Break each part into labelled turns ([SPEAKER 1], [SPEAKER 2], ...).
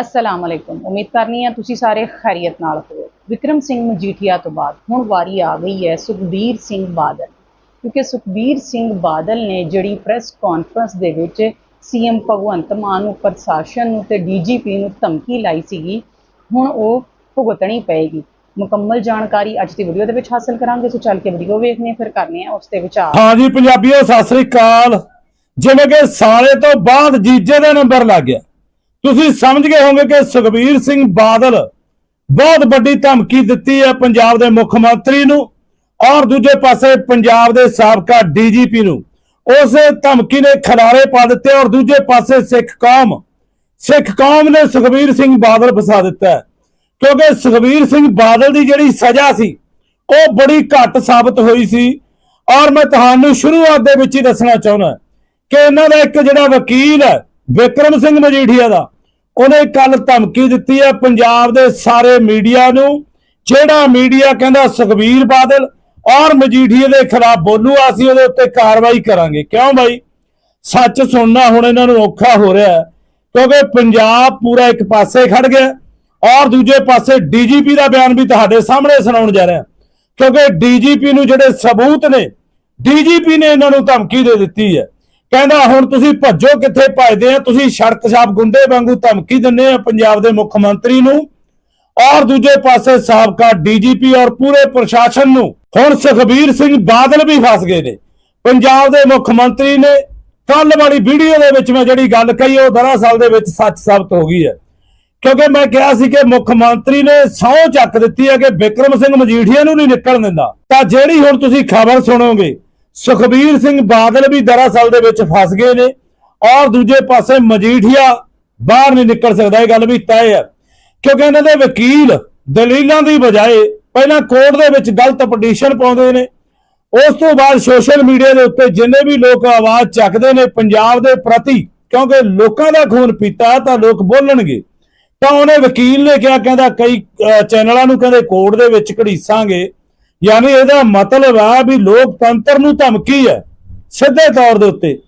[SPEAKER 1] ਅਸਲਾਮ ਅਲੈਕੁਮ ਉਮੀਦ ਕਰਨੀ ਆ ਤੁਸੀਂ ਸਾਰੇ ਖੈਰੀਅਤ ਨਾਲ ਹੋ ਵਿਕਰਮ ਸਿੰਘ ਮਜੀਠੀਆ ਤੋਂ ਬਾਅਦ ਹੁਣ ਵਾਰੀ ਆ ਗਈ ਹੈ ਸੁਖਬੀਰ ਸਿੰਘ ਬਾਦਲ। ਕਿਉਂਕਿ ਸੁਖਬੀਰ ਸਿੰਘ ਬਾਦਲ ਨੇ ਜਿਹੜੀ ਪ੍ਰੈਸ ਕਾਨਫਰੰਸ ਦੇ ਵਿੱਚ ਸੀਐਮ ਭਗਵੰਤ ਮਾਨ ਨੂੰ ਪ੍ਰਸ਼ਾਸਨ ਨੂੰ ਤੇ ਡੀਜੀਪੀ ਨੂੰ ਧਮਕੀ ਲਾਈ ਸੀਗੀ, ਹੁਣ ਉਹ ਭੁਗਤਣੀ ਪਏਗੀ। ਮੁਕੰਮਲ ਜਾਣਕਾਰੀ ਅੱਜ ਦੀ ਵੀਡੀਓ ਦੇ ਵਿੱਚ ਹਾਸਲ ਕਰਾਂਗੇ। ਸੋ ਚੱਲ ਕੇ ਵੀਡੀਓ ਵੇਖਦੇ ਹਾਂ, ਫਿਰ ਕਰਨੇ ਆ ਉਸ ਦੇ ਵਿਚਾਰ।
[SPEAKER 2] ਹਾਂਜੀ ਪੰਜਾਬੀਓ, ਸਤਿ ਸ੍ਰੀ ਅਕਾਲ। ਜਿਵੇਂ ਕਿ ਸਾਲੇ ਤੋਂ ਬਾਅਦ ਜੀਜੇ ਦਾ ਨੰਬਰ ਲੱਗ ਗਿਆ। ਤੁਸੀਂ ਸਮਝ ਗਏ ਹੋਵੋਗੇ ਕਿ ਸੁਖਬੀਰ ਸਿੰਘ ਬਾਦਲ ਬਹੁਤ ਵੱਡੀ ਧਮਕੀ ਦਿੱਤੀ ਹੈ ਪੰਜਾਬ ਦੇ ਮੁੱਖ ਮੰਤਰੀ ਨੂੰ ਔਰ ਦੂਜੇ ਪਾਸੇ ਪੰਜਾਬ ਦੇ ਸਾਬਕਾ ਡੀਜੀਪੀ ਨੂੰ। ਉਸ ਧਮਕੀ ਨੇ ਖਲਾਰੇ ਪਾ ਦਿੱਤੇ ਔਰ ਦੂਜੇ ਪਾਸੇ ਸਿੱਖ ਕੌਮ ਸਿੱਖ ਕੌਮ ਨੇ ਸੁਖਬੀਰ ਸਿੰਘ ਬਾਦਲ ਫਸਾ ਦਿੱਤਾ ਕਿਉਂਕਿ ਸੁਖਬੀਰ ਸਿੰਘ ਬਾਦਲ ਦੀ ਜਿਹੜੀ ਸਜ਼ਾ ਸੀ, ਉਹ ਬੜੀ ਘੱਟ ਸਾਬਤ ਹੋਈ ਸੀ। ਔਰ ਮੈਂ ਤੁਹਾਨੂੰ ਸ਼ੁਰੂਆਤ ਦੇ ਵਿੱਚ ਹੀ ਦੱਸਣਾ ਚਾਹੁੰਦਾ ਕਿ ਇਹਨਾਂ ਦਾ ਇੱਕ ਜਿਹੜਾ ਵਕੀਲ ਹੈ, ਵਿਕਰਮ ਸਿੰਘ ਮਜੀਠੀਆ ਦਾ ਉਹਨੇ ਕੱਲ ਧਮਕੀ ਦਿੱਤੀ ਹੈ, ਪੰਜਾਬ ਦੇ ਸਾਰੇ ਮੀਡੀਆ ਨੂੰ, ਜਿਹੜਾ ਮੀਡੀਆ ਕਹਿੰਦਾ ਸੁਖਬੀਰ ਬਾਦਲ ਔਰ ਮਜੀਠੀਏ ਦੇ ਖਿਲਾਫ ਬੋਲੂ, ਅਸੀਂ ਉਹਦੇ ਉੱਤੇ ਕਾਰਵਾਈ ਕਰਾਂਗੇ। ਕਿਉਂ ਬਾਈ? ਸੱਚ ਸੁਣਨਾ ਹੁਣ ਇਹਨਾਂ ਨੂੰ ਔਖਾ ਹੋ ਰਿਹਾ ਕਿਉਂਕਿ ਪੰਜਾਬ ਪੂਰਾ ਇੱਕ ਪਾਸੇ ਖੜ ਗਿਆ ਔਰ ਦੂਜੇ ਪਾਸੇ ਡੀਜੀਪੀ ਦਾ ਬਿਆਨ ਵੀ ਤੁਹਾਡੇ ਸਾਹਮਣੇ ਸੁਣਾਉਣ ਜਾ ਰਿਹਾ। ਕਿਉਂਕਿ ਡੀਜੀਪੀ ਨੂੰ ਜਿਹੜੇ ਸਬੂਤ ਨੇ, ਡੀਜੀਪੀ ਨੇ ਇਹਨਾਂ ਨੂੰ ਧਮਕੀ ਦੇ ਦਿੱਤੀ ਹੈ। ਕਹਿੰਦਾ, ਹੁਣ ਤੁਸੀਂ ਭੱਜੋ ਕਿੱਥੇ? ਭੱਜਦੇ ਆ। ਤੁਸੀਂ ਸੜਕ ਛਾਪ ਗੁੰਡੇ ਵਾਂਗੂ ਧਮਕੀ ਦਿੰਦੇ ਆ ਪੰਜਾਬ ਦੇ ਮੁੱਖ ਮੰਤਰੀ ਨੂੰ। ਔਰ ਦੂਜੇ ਪਾਸੇ ਸਾਬਕਾ ਡੀਜੀਪੀ ਔਰ ਪੂਰੇ ਪ੍ਰਸ਼ਾਸਨ ਨੂੰ ਹੁਣ ਸੁਖਬੀਰ ਸਿੰਘ ਬਾਦਲ ਵੀ ਫਸ ਗਏ ਨੇ। ਪੰਜਾਬ ਦੇ ਮੁੱਖ ਮੰਤਰੀ ਨੇ ਕੱਲ ਵਾਲੀ ਵੀਡੀਓ ਦੇ ਵਿੱਚ ਮੈਂ ਜਿਹੜੀ ਗੱਲ ਕਹੀ, ਉਹ ਦਰਅਸਲ ਦੇ ਵਿੱਚ ਸੱਚ ਸਾਬਤ ਹੋ ਗਈ ਹੈ। ਕਿਉਂਕਿ ਮੈਂ ਕਿਹਾ ਸੀ ਕਿ ਮੁੱਖ ਮੰਤਰੀ ਨੇ ਸਹੁੰ ਚੱਕ ਦਿੱਤੀ ਹੈ ਕਿ ਵਿਕਰਮ ਸਿੰਘ ਮਜੀਠੀਆ ਨੂੰ ਨਹੀਂ ਨਿਕਲਣ ਦਿੰਦਾ। ਤਾਂ ਜਿਹੜੀ ਹੁਣ ਤੁਸੀਂ ਖਬਰ ਸੁਣੋਗੇ ਸੁਖਬੀਰ ਸਿੰਘ ਬਾਦਲ ਵੀ ਦਰਅਸਲ ਦੇ ਵਿੱਚ ਫਸ ਗਏ ਨੇ ਔਰ ਦੂਜੇ ਪਾਸੇ ਮਜੀਠੀਆ ਬਾਹਰ ਨਹੀਂ ਨਿਕਲ ਸਕਦਾ, ਇਹ ਗੱਲ ਵੀ ਤੈਅ ਹੈ। ਕਿਉਂਕਿ ਇਹਨਾਂ ਦੇ ਵਕੀਲ ਦਲੀਲਾਂ ਦੀ ਬਜਾਏ ਪਹਿਲਾਂ ਕੋਰਟ ਦੇ ਵਿੱਚ ਗਲਤ ਪਟੀਸ਼ਨ ਪਾਉਂਦੇ ਨੇ। ਉਸ ਤੋਂ ਬਾਅਦ ਸੋਸ਼ਲ ਮੀਡੀਆ ਦੇ ਉੱਤੇ ਜਿੰਨੇ ਵੀ ਲੋਕ ਆਵਾਜ਼ ਚੱਕਦੇ ਨੇ ਪੰਜਾਬ ਦੇ ਪ੍ਰਤੀ, ਕਿਉਂਕਿ ਲੋਕਾਂ ਦਾ ਖੂਨ ਪੀਤਾ ਤਾਂ ਲੋਕ ਬੋਲਣਗੇ। ਤਾਂ ਉਹਨੇ ਵਕੀਲ ਨੇ ਕਿਹਾ, ਕਹਿੰਦਾ ਕਈ ਚੈਨਲਾਂ ਨੂੰ ਕਹਿੰਦੇ ਕੋਰਟ ਦੇ ਵਿੱਚ ਘੜੀਸਾਂਗੇ। ਯਾਨੀ ਇਹਦਾ ਮਤਲਬ ਆ ਵੀ ਲੋਕਤੰਤਰ ਨੂੰ ਧਮਕੀ ਹੈ, ਸਿੱਧੇ ਤੌਰ ਦੇ ਉੱਤੇ।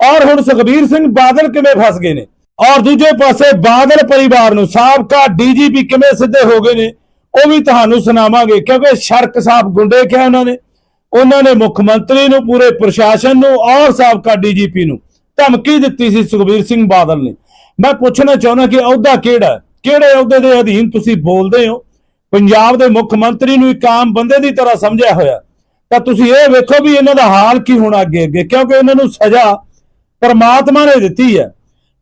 [SPEAKER 2] ਔਰ ਹੁਣ ਸੁਖਬੀਰ ਸਿੰਘ ਬਾਦਲ ਕਿਵੇਂ ਫਸ ਗਏ ਨੇ? ਔਰ ਦੂਜੇ ਪਾਸੇ ਬਾਦਲ ਪਰਿਵਾਰ ਨੂੰ ਸਾਬਕਾ ਡੀਜੀਪੀ ਕਿਵੇਂ ਸਿੱਧੇ ਹੋ ਗਏ ਨੇ, ਉਹ ਵੀ ਤੁਹਾਨੂੰ ਸੁਣਾਵਾਂਗੇ, ਕਿਉਂਕਿ ਸ਼ਰਕ ਸਾਹਿਬ ਗੁੰਡੇ ਕਿਹਾ ਉਹਨਾਂ ਨੇ? ਉਹਨਾਂ ਨੇ ਮੁੱਖ ਮੰਤਰੀ ਨੂੰ, ਪੂਰੇ ਪ੍ਰਸ਼ਾਸਨ ਨੂੰ ਔਰ ਸਾਬਕਾ ਡੀਜੀਪੀ ਨੂੰ ਧਮਕੀ ਦਿੱਤੀ ਸੀ ਸੁਖਬੀਰ ਸਿੰਘ ਬਾਦਲ ਨੇ। ਮੈਂ ਪੁੱਛਣਾ ਚਾਹੁੰਦਾ ਕਿ ਅਹੁਦਾ ਕਿਹੜਾ ਕਿਹੜੇ ਅਹੁਦੇ ਦੇ ਅਧੀਨ ਤੁਸੀਂ ਬੋਲਦੇ ਹੋ? ਪੰਜਾਬ ਦੇ ਮੁੱਖ ਮੰਤਰੀ ਨੂੰ ਇੱਕ ਆਮ ਬੰਦੇ ਦੀ ਤਰ੍ਹਾਂ ਸਮਝਿਆ ਹੋਇਆ। ਤਾਂ ਤੁਸੀਂ ਇਹ ਵੇਖੋ ਵੀ ਇਹਨਾਂ ਦਾ ਹਾਲ ਕੀ ਹੋਣਾ ਅੱਗੇ ਅੱਗੇ, ਕਿਉਂਕਿ ਇਹਨਾਂ ਨੂੰ ਸਜ਼ਾ ਪਰਮਾਤਮਾ ਨੇ ਦਿੱਤੀ ਹੈ।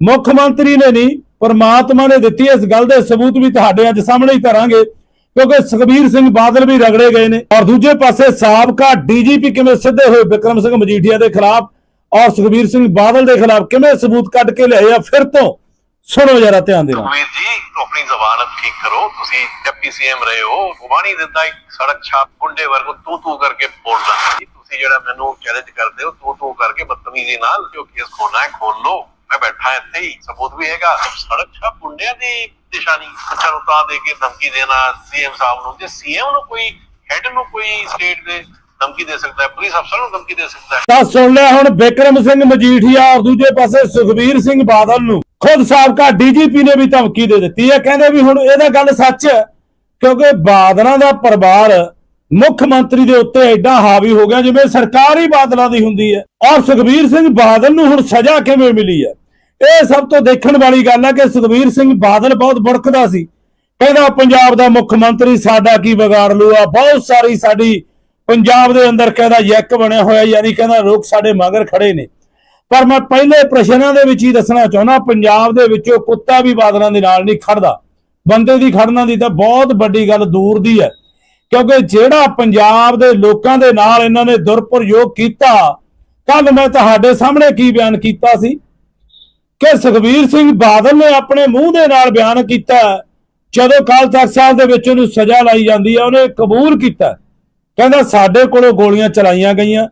[SPEAKER 2] ਮੁੱਖ ਮੰਤਰੀ ਨੇ ਨਹੀਂ, ਪਰਮਾਤਮਾ ਨੇ ਦਿੱਤੀ ਇਸ ਗੱਲ ਦੇ ਸਬੂਤ ਵੀ ਤੁਹਾਡੇ ਅੱਜ ਸਾਹਮਣੇ ਹੀ ਧਰਾਂਗੇ, ਕਿਉਂਕਿ ਸੁਖਬੀਰ ਸਿੰਘ ਬਾਦਲ ਵੀ ਰਗੜੇ ਗਏ ਨੇ। ਔਰ ਦੂਜੇ ਪਾਸੇ ਸਾਬਕਾ ਡੀਜੀਪੀ ਕਿਵੇਂ ਸਿੱਧੇ ਹੋਏ ਵਿਕਰਮ ਸਿੰਘ ਮਜੀਠੀਆ ਦੇ ਖਿਲਾਫ, ਔਰ ਸੁਖਬੀਰ ਸਿੰਘ ਬਾਦਲ ਦੇ ਖਿਲਾਫ ਕਿਵੇਂ ਸਬੂਤ ਕੱਢ ਕੇ ਲਿਆਏ ਆ, ਫਿਰ ਤੋਂ ਸੁਣੋ ਜਰਾ ਧਿਆਨ ਦੇ ਨਾਲ।
[SPEAKER 3] ਸੁਖਵੀਰ ਜੀ ਆਪਣੀ ਜ਼ਬਾਨ ਠੀਕ ਕਰੋ। ਤੁਸੀਂ ਡਿਪਟੀ ਸੀਐਮ ਰਹੇ ਹੋ। ਗੁਬਾਨੀ ਦਿੱਤਾ ਇੱਕ ਸੜਕ ਛਾਪ ਗੁੰਡੇ ਵਰਗੂ ਤੂੰ ਤੂੰ ਕਰਕੇ ਬੋਲਦਾ ਜੀ ਤੁਸੀਂ ਜਿਹੜਾ ਮੈਨੂੰ ਚੈਲੰਜ ਕਰਦੇ ਹੋ ਤੂੰ ਤੂੰ ਕਰਕੇ ਬਦਤਮੀਜ਼ੀ ਨਾਲ ਜੋ ਕੇਸ ਖੋਲਣਾ ਹੈ ਖੋਲ ਲੋ ਮੈਂ ਬੈਠਾ ਇੱਥੇ ਹੀ। ਸਬੂਤ ਵੀ ਹੈਗਾ। ਸੜਕ ਛਾਪ ਗੁੰਡਿਆਂ ਦੀ ਨਿਸ਼ਾਨੀ। ਅੱਛਾ ਨੂੰ ਤਾਂ ਦੇ ਕੇ ਧਮਕੀ ਦੇਣਾ ਸੀਐਮ ਸਾਹਿਬ ਨੂੰ। ਜੇ ਸੀਐਮ ਨੂੰ ਕੋਈ ਹੈਡ ਨੂੰ ਕੋਈ ਸਟੇਟ ਦੇ ਧਮਕੀ ਦੇ ਸਕਦਾ ਹੈ ਪੁਲਿਸ ਅਫਸਰ ਨੂੰ ਧਮਕੀ ਦੇ ਸਕਦਾ ਹੈ।
[SPEAKER 2] ਤਾਂ ਸੁਣ ਲਿਆ ਹੁਣ ਵਿਕਰਮ ਸਿੰਘ ਮਜੀਠੀਆ ਔਰ ਦੂਜੇ ਪਾਸੇ ਸੁਖਬੀਰ ਸਿੰਘ ਬਾਦਲ ਨੂੰ। ਖੁਦ ਸਾਬਕਾ ਡੀਜੀਪੀ ਨੇ ਵੀ ਧਮਕੀ ਦੇ ਦਿੱਤੀ ਹੈ। ਕਹਿੰਦੇ ਵੀ ਹੁਣ ਇਹਦਾ ਗੱਲ ਸੱਚ ਕਿਉਂਕਿ ਬਾਦਲਾਂ ਦਾ ਪਰਿਵਾਰ ਮੁੱਖ ਮੰਤਰੀ ਦੇ ਉੱਤੇ ਐਡਾ ਹਾਵੀ ਹੋ ਗਿਆ ਜਿਵੇਂ ਸਰਕਾਰ ਹੀ ਬਾਦਲਾਂ ਦੀ ਹੁੰਦੀ ਹੈ। ਔਰ ਸੁਖਬੀਰ ਸਿੰਘ ਬਾਦਲ ਨੂੰ ਹੁਣ ਸਜ਼ਾ ਕਿਵੇਂ ਮਿਲੀ ਹੈ? ਇਹ ਸਭ ਤੋਂ ਦੇਖਣ ਵਾਲੀ ਗੱਲ ਹੈ ਕਿ ਸੁਖਬੀਰ ਸਿੰਘ ਬਾਦਲ ਬਹੁਤ ਬੁੜਕਦਾ ਸੀ। ਕਹਿੰਦਾ, ਪੰਜਾਬ ਦਾ ਮੁੱਖ ਮੰਤਰੀ ਸਾਡਾ ਕੀ ਵਿਗਾੜ ਲੂਆ ਬਹੁਤ ਸਾਰੀ ਸਾਡੀ ਪੰਜਾਬ ਦੇ ਅੰਦਰ ਕਹਿੰਦਾ ਯੱਕ ਬਣਿਆ ਹੋਇਆ, ਯਾਨੀ ਕਹਿੰਦਾ ਲੋਕ ਸਾਡੇ ਮਗਰ ਖੜੇ ਨੇ। ਪਰ ਮੈਂ ਪਹਿਲੇ ਪ੍ਰਸ਼ਨਾਂ ਦੇ ਵਿੱਚ ਹੀ ਦੱਸਣਾ ਚਾਹੁੰਦਾ, ਪੰਜਾਬ ਦੇ ਵਿੱਚੋਂ ਕੁੱਤਾ ਵੀ ਬਾਦਲਾਂ ਦੇ ਨਾਲ ਨਹੀਂ ਖੜਦਾ। ਬੰਦੇ ਦੀ ਖੜਨਾ ਦੀ ਤਾਂ ਬਹੁਤ ਵੱਡੀ ਗੱਲ ਦੂਰ ਦੀ ਹੈ। ਕਿਉਂਕਿ ਜਿਹੜਾ ਪੰਜਾਬ ਦੇ ਲੋਕਾਂ ਦੇ ਨਾਲ ਇਹਨਾਂ ਨੇ ਦੁਰਪ੍ਰਯੋਗ ਕੀਤਾ ਕੱਲ ਮੈਂ ਤੁਹਾਡੇ ਸਾਹਮਣੇ ਕੀ ਬਿਆਨ ਕੀਤਾ ਸੀ? ਕਿ ਸੁਖਬੀਰ ਸਿੰਘ ਬਾਦਲ ਨੇ ਆਪਣੇ ਮੂੰਹ ਦੇ ਨਾਲ ਬਿਆਨ ਕੀਤਾ, ਜਦੋਂ ਕਾਲ ਤਖਤ ਸਾਹਿਬ ਦੇ ਵਿੱਚ ਉਹਨੂੰ ਸਜ਼ਾ ਲਾਈ ਜਾਂਦੀ ਹੈ, ਉਹਨੇ ਕਬੂਲ ਕੀਤਾ। ਕਹਿੰਦਾ ਸਾਡੇ ਕੋਲੋਂ ਗੋਲੀਆਂ ਚਲਾਈਆਂ ਗਈਆਂ।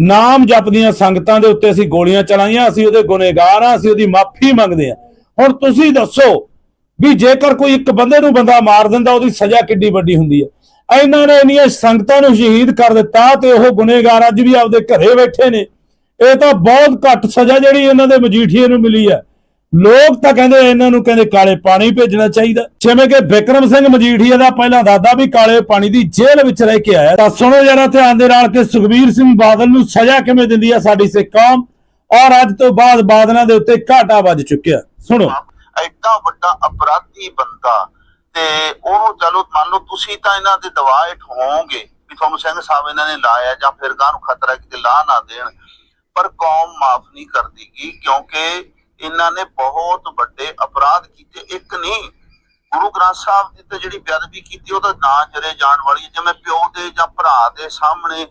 [SPEAKER 2] ਨਾਮ ਜਪਦੀਆਂ ਸੰਗਤਾਂ ਦੇ ਉੱਤੇ ਅਸੀਂ ਗੋਲੀਆਂ ਚਲਾਈਆਂ, ਅਸੀਂ ਉਹਦੇ ਗੁਨੇਗਾਰ ਆ ਅਸੀਂ ਉਹਦੀ ਮਾਫੀ ਮੰਗਦੇ ਆ ਹੁਣ ਤੁਸੀਂ ਦੱਸੋ ਵੀ ਜੇਕਰ ਕੋਈ ਇੱਕ ਬੰਦੇ ਨੂੰ ਬੰਦਾ ਮਾਰ ਦਿੰਦਾ, ਉਹਦੀ ਸਜ਼ਾ ਕਿੱਡੀ ਵੱਡੀ ਹੁੰਦੀ ਹੈ? ਇਹਨਾਂ ਨੇ ਇੰਨੀਆਂ ਸੰਗਤਾਂ ਨੂੰ ਸ਼ਹੀਦ ਕਰ ਦਿੱਤਾ ਤੇ ਉਹ ਗੁਨੇਗਾਰ ਅੱਜ ਵੀ ਆਪਦੇ ਘਰੇ ਬੈਠੇ ਨੇ। ਇਹ ਤਾਂ ਬਹੁਤ ਘੱਟ ਸਜ਼ਾ ਜਿਹੜੀ ਇਹਨਾਂ ਦੇ ਮਜੀਠੀਏ ਨੂੰ ਮਿਲੀ ਹੈ। ਲੋਕ ਤਾਂ ਕਹਿੰਦੇ ਇਹਨਾਂ ਨੂੰ ਕਹਿੰਦੇ ਕਾਲੇ ਪਾਣੀ ਭੇਜਣਾ ਚਾਹੀਦਾ। ਜਿਵੇਂ ਕਿ ਵਿਕਰਮ ਸਿੰਘ ਮਜੀਠੀਆ ਦਾ ਪਹਿਲਾਂ ਦਾਦਾ ਵੀ ਕਾਲੇ ਪਾਣੀ ਦੀ ਜੇਲ੍ਹ ਵਿੱਚ ਰਹਿ ਕੇ ਆਇਆ। ਤਾਂ ਸੁਣੋ ਜਰਾ ਧਿਆਨ ਦੇ ਨਾਲ ਕਿ ਸੁਖਬੀਰ ਸਿੰਘ ਬਾਦਲ ਨੂੰ ਸਜ਼ਾ ਕਿਵੇਂ ਦਿੰਦੀ ਹੈ ਸਾਡੀ ਸਿੱਖ। ਕੌਮ ਔਰ ਅੱਜ ਤੋਂ ਬਾਅਦ ਬਾਦਲਾਂ ਦੇ ਉੱਤੇ ਘਾਟਾ ਵੱਜ ਚੁੱਕਿਆ। ਸੁਣੋ।
[SPEAKER 4] ਐਡਾ ਵੱਡਾ ਅਪਰਾਧੀ ਬੰਦਾ ਤੇ ਉਹਨੂੰ ਚਲੋ ਮੰਨ ਲਓ ਤੁਸੀਂ ਤਾਂ ਇਹਨਾਂ ਦੇ ਦਵਾਇਟ ਹੋਵੋਗੇ ਵੀ ਤੁਹਾਨੂੰ ਸਿੰਘ ਸਾਹਿਬ ਇਹਨਾਂ ਨੇ ਲਾਇਆ ਜਾਂ ਫਿਰ ਗਾਂ ਨੂੰ ਖਤਰਾ ਕਿਤੇ ਲਾ ਨਾ ਦੇਣ। ਪਰ ਕੌਮ ਮਾਫ ਨਹੀਂ ਕਰਦੀਗੀ ਕਿਉਂਕਿ ਇਹਨਾਂ ਨੇ ਬਹੁਤ ਵੱਡੇ ਅਪਰਾਧ ਕੀਤੇ। ਇੱਕ ਨਹੀਂ, ਗੁਰੂ ਗ੍ਰੰਥ ਸਾਹਿਬ ਦੀ ਤੇ ਜਿਹੜੀ ਬੇਅਦਬੀ ਕੀਤੀ ਉਹਦਾ ਨਾਂ ਜਰੇ ਜਾਣ ਵਾਲੀ ਜਿਵੇਂ ਪਿਓ ਦੇ ਜਾਂ ਭਰਾ ਦੇ ਸਾਹਮਣੇ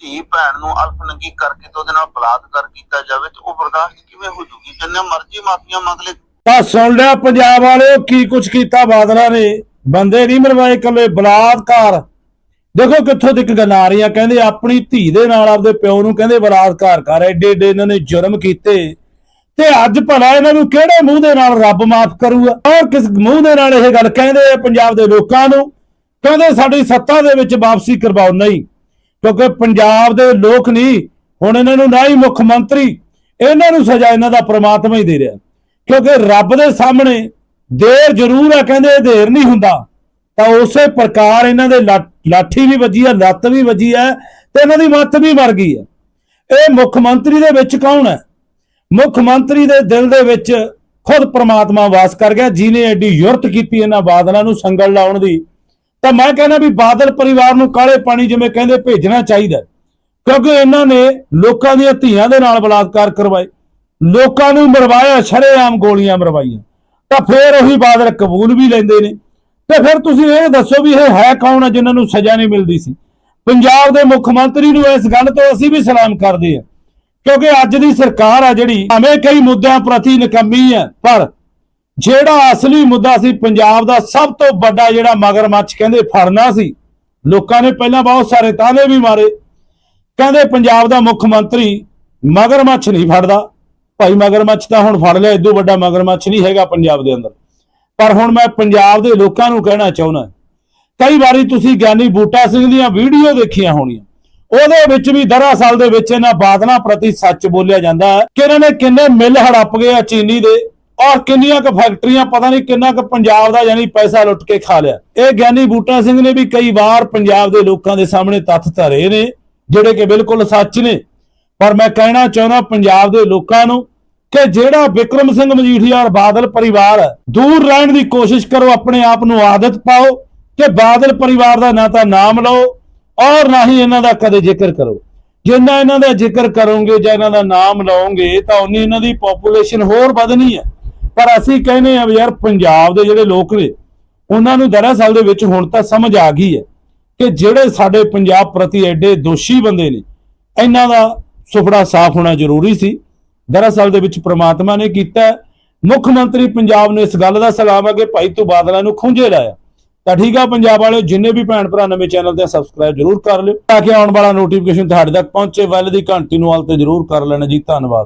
[SPEAKER 4] ਧੀ ਭੈਣ ਨੂੰ ਅਲਫ ਕਰਕੇ ਤੇ ਉਹਦੇ ਨਾਲ ਬਲਾਤਕਾਰ ਕੀਤਾ ਜਾਵੇ, ਤੇ ਉਹ ਬਰਦਾਸ਼ਤ ਕਿਵੇਂ ਹੋ ਜੂਗੀ? ਜਿੰਨੇ ਮਰਜ਼ੀ ਮਾਫੀਆਂ ਮੰਗ ਲੈ
[SPEAKER 2] ਤਾਂ ਸੁਣ ਲਿਆ ਪੰਜਾਬ ਵਾਲਿਓ, ਕੀ ਕੁਝ ਕੀਤਾ ਬਾਦਲਾਂ ਨੇ? ਬੰਦੇ ਨਹੀਂ ਮਰਵਾਏ ਕੱਲੇ ਬਲਾਤਕਾਰ। ਦੇਖੋ ਕਿੱਥੋਂ ਤੱਕ ਗੱਲ ਆ ਰਹੀਆਂ ਕਹਿੰਦੇ ਆਪਣੀ ਧੀ ਦੇ ਨਾਲ ਆਪਦੇ ਪਿਓ ਨੂੰ ਕਹਿੰਦੇ ਬਲਾਤਕਾਰ ਕਰ। ਐਡੇ ਐਡੇ ਇਹਨਾਂ ਨੇ ਜੁਰਮ ਕੀਤੇ। ਤੇ ਅੱਜ ਭਲਾ ਇਹਨਾਂ ਨੂੰ ਕਿਹੜੇ ਮੂੰਹ ਦੇ ਨਾਲ ਰੱਬ ਮਾਫ ਕਰੂਗਾ? ਔਰ ਕਿਸ ਮੂੰਹ ਦੇ ਨਾਲ ਇਹ ਗੱਲ ਕਹਿੰਦੇ ਆ ਪੰਜਾਬ ਦੇ ਲੋਕਾਂ ਨੂੰ? ਕਹਿੰਦੇ ਸਾਡੀ ਸੱਤਾ ਦੇ ਵਿੱਚ ਵਾਪਸੀ ਕਰਵਾਓ। ਨਹੀਂ, ਕਿਉਂਕਿ ਪੰਜਾਬ ਦੇ ਲੋਕ ਨਹੀਂ, ਹੁਣ ਇਹਨਾਂ ਨੂੰ ਨਾ ਹੀ ਮੁੱਖ ਮੰਤਰੀ, ਇਹਨਾਂ ਨੂੰ ਸਜ਼ਾ ਇਹਨਾਂ ਦਾ ਪ੍ਰਮਾਤਮਾ ਹੀ ਦੇ ਰਿਹਾ। ਕਿਉਂਕਿ ਰੱਬ ਦੇ ਸਾਹਮਣੇ ਦੇਰ ਜ਼ਰੂਰ ਹੈ ਕਹਿੰਦੇ ਇਹ ਦੇਰ ਨਹੀਂ ਹੁੰਦਾ। ਤਾਂ ਉਸੇ ਪ੍ਰਕਾਰ ਇਹਨਾਂ ਦੇ ਲਾ- ਲਾਠੀ ਵੀ ਵੱਜੀ ਹੈ ਲੱਤ ਵੀ ਵੱਜੀ ਹੈ ਤੇ ਇਹਨਾਂ ਦੀ ਮੱਤ ਵੀ ਮਰ ਗਈ ਹੈ ਇਹ ਮੁੱਖ ਮੰਤਰੀ ਦੇ ਵਿੱਚ ਕੌਣ ਹੈ? ਮੁੱਖ ਮੰਤਰੀ ਦੇ ਦਿਲ ਦੇ ਵਿੱਚ ਖੁਦ ਪ੍ਰਮਾਤਮਾ ਵਾਸ ਕਰ ਗਿਆ ਜਿਨੇ ਐਡੀ ਯੁਰਤ ਕੀਤੀ ਇਹਨਾਂ ਬਾਦਲਾਂ ਨੂੰ ਸੰਗਲ ਲਾਉਣ ਦੀ। ਤਾਂ ਮੈਂ ਕਹਿੰਦਾ ਵੀ ਬਾਦਲ ਪਰਿਵਾਰ ਨੂੰ ਕਾਲੇ ਪਾਣੀ ਜਿਵੇਂ ਕਹਿੰਦੇ ਭੇਜਣਾ ਚਾਹੀਦਾ ਕਿਉਂਕਿ ਇਹਨਾਂ ਨੇ ਲੋਕਾਂ ਦੀਆਂ ਧੀਆਂ ਦੇ ਨਾਲ ਬਲਾਤਕਾਰ ਕਰਵਾਏ, ਲੋਕਾਂ ਨੂੰ ਮਰਵਾਇਆ, ਸ਼ਰੇਆਮ ਗੋਲੀਆਂ ਮਰਵਾਈਆਂ। ਤਾਂ ਫਿਰ ਉਹੀ ਬਾਦਲ ਕਬੂਲ ਵੀ ਲੈਂਦੇ ਨੇ। ਤੇ ਫਿਰ ਤੁਸੀਂ ਇਹ ਦੱਸੋ ਵੀ ਇਹ ਹੈ ਕੌਣ ਆ ਜਿਨ੍ਹਾਂ ਨੂੰ ਸਜ਼ਾ ਨਹੀਂ ਮਿਲਦੀ ਸੀ? ਪੰਜਾਬ ਦੇ ਮੁੱਖ ਮੰਤਰੀ ਨੂੰ ਇਸ ਗੱਲ ਤੋਂ ਅਸੀਂ ਵੀ ਸਲਾਮ ਕਰਦੇ ਹਾਂ। ਕਿਉਂਕਿ ਅੱਜ ਦੀ ਸਰਕਾਰ ਆ ਜਿਹੜੀ, ਭਾਵੇਂ ਕਈ ਮੁੱਦਿਆਂ ਪ੍ਰਤੀ ਨਿਕੰਮੀ ਹੈ, ਪਰ ਜਿਹੜਾ ਅਸਲੀ ਮੁੱਦਾ ਸੀ ਪੰਜਾਬ ਦਾ ਸਭ ਤੋਂ ਵੱਡਾ ਜਿਹੜਾ ਮਗਰਮੱਛ, ਕਹਿੰਦੇ ਫੜਨਾ ਸੀ, ਲੋਕਾਂ ਨੇ ਪਹਿਲਾਂ ਬਹੁਤ ਸਾਰੇ ਤਾਨੇ ਵੀ ਮਾਰੇ। ਕਹਿੰਦੇ ਪੰਜਾਬ ਦਾ ਮੁੱਖ ਮੰਤਰੀ ਮਗਰਮੱਛ ਨਹੀਂ ਫੜਦਾ। ਭਾਈ ਮਗਰਮੱਛ ਤਾਂ ਹੁਣ ਫੜ ਲਿਆ ਇਦੋਂ ਵੱਡਾ ਮਗਰਮੱਛ ਨਹੀਂ ਹੈਗਾ ਪੰਜਾਬ ਦੇ ਅੰਦਰ। ਪਰ ਹੁਣ ਮੈਂ ਪੰਜਾਬ ਦੇ ਲੋਕਾਂ ਨੂੰ ਕਹਿਣਾ ਚਾਹੁੰਦਾ, ਕਈ ਵਾਰੀ ਤੁਸੀਂ ਗਿਆਨੀ ਬੂਟਾ ਸਿੰਘ ਦੀਆਂ ਵੀਡੀਓ ਦੇਖੀਆਂ ਹੋਣੀਆਂ। ਉਹਦੇ ਵਿੱਚ ਵੀ ਦਰਅਸਲ ਦੇ ਵਿੱਚ ਇਹਨਾਂ ਬਾਦਲਾਂ ਪ੍ਰਤੀ ਸੱਚ ਬੋਲਿਆ ਜਾਂਦਾ ਹੈ ਕਿ ਇਹਨਾਂ ਨੇ ਕਿੰਨੇ ਮਿੱਲ ਹੜੱਪ ਗਏ ਆ ਚੀਨੀ ਦੇ ਔਰ ਕਿੰਨੀਆਂ ਕੁ ਫੈਕਟਰੀਆਂ, ਪਤਾ ਨਹੀਂ ਕਿੰਨਾ ਕੁ ਪੰਜਾਬ ਦਾ ਯਾਨੀ ਪੈਸਾ ਲੁੱਟ ਕੇ ਖਾ ਲਿਆ। ਇਹ ਗਿਆਨੀ ਬੂਟਾ ਸਿੰਘ ਨੇ ਵੀ ਕਈ ਵਾਰ ਪੰਜਾਬ ਦੇ ਲੋਕਾਂ ਦੇ ਸਾਹਮਣੇ ਤੱਥ ਧਰੇ ਨੇ, ਜਿਹੜੇ ਕਿ ਬਿਲਕੁਲ ਸੱਚ ਨੇ। ਪਰ ਮੈਂ ਕਹਿਣਾ ਚਾਹੁੰਦਾ ਪੰਜਾਬ ਦੇ ਲੋਕਾਂ ਨੂੰ ਕਿ ਜਿਹੜਾ ਵਿਕਰਮ ਸਿੰਘ ਮਜੀਠੀਆ ਔਰ ਬਾਦਲ ਪਰਿਵਾਰ ਦੂਰ ਰਹਿਣ ਦੀ ਕੋਸ਼ਿਸ਼ ਕਰੋ, ਆਪਣੇ ਆਪ ਨੂੰ ਆਦਤ ਪਾਓ, ਕਿ ਬਾਦਲ ਪਰਿਵਾਰ ਦਾ ਨਾ ਤਾਂ ਨਾਮ ਲਓ ਔਰ ਨਾ ਹੀ ਇਹਨਾਂ ਦਾ ਕਦੇ ਜ਼ਿਕਰ ਕਰੋ। ਜਿੰਨਾ ਇਹਨਾਂ ਦਾ ਜ਼ਿਕਰ ਕਰੋਗੇ ਜਾਂ ਇਹਨਾਂ ਦਾ ਨਾਮ ਲਓਗੇ, ਤਾਂ ਉਨੀ ਇਹਨਾਂ ਦੀ ਪੋਪੂਲੇਸ਼ਨ ਹੋਰ ਵਧਣੀ ਹੈ। ਪਰ ਅਸੀਂ ਕਹਿੰਦੇ ਆ ਵੀ ਯਾਰ ਪੰਜਾਬ ਦੇ ਜਿਹੜੇ ਲੋਕ ਨੇ, ਉਹਨਾਂ ਨੂੰ ਦਰਅਸਲ ਦੇ ਵਿੱਚ ਹੁਣ ਤਾਂ ਸਮਝ ਆ ਗਈ ਹੈ ਕਿ ਜਿਹੜੇ ਸਾਡੇ ਪੰਜਾਬ ਪ੍ਰਤੀ ਐਡੇ ਦੋਸ਼ੀ ਬੰਦੇ ਨੇ, ਇਹਨਾਂ ਦਾ ਸੁਫੜਾ ਸਾਫ਼ ਹੋਣਾ ਜ਼ਰੂਰੀ ਸੀ। ਦਰਅਸਲ ਦੇ ਵਿੱਚ ਪ੍ਰਮਾਤਮਾ ਨੇ ਕੀਤਾ ਮੁੱਖ ਮੰਤਰੀ ਪੰਜਾਬ ਨੇ ਇਸ ਗੱਲ ਦਾ ਸਲਾਮ ਹੈ ਕਿ ਭਾਈ ਤੂੰ ਬਾਦਲਾਂ ਨੂੰ ਖੁੰਝੇ ਲਾਇਆ। ਤਾਂ ਠੀਕ ਆ ਪੰਜਾਬ ਵਾਲਿਓ, ਜਿੰਨੇ ਵੀ ਭੈਣ ਭਰਾ ਨਵੇਂ ਚੈਨਲ ਤੇ ਸਬਸਕ੍ਰਾਈਬ ਜ਼ਰੂਰ ਕਰ ਲਿਓ, ਤਾਂ ਕਿ ਆਉਣ ਵਾਲਾ ਨੋਟੀਫਿਕੇਸ਼ਨ ਤੁਹਾਡੇ ਤੱਕ ਪਹੁੰਚੇ, ਵੱਲ ਦੀ ਘੰਟੀ ਨੂੰ ਹਾਲ ਤੇ ਜ਼ਰੂਰ ਕਰ ਲੈਣਾ ਜੀ, ਧੰਨਵਾਦ।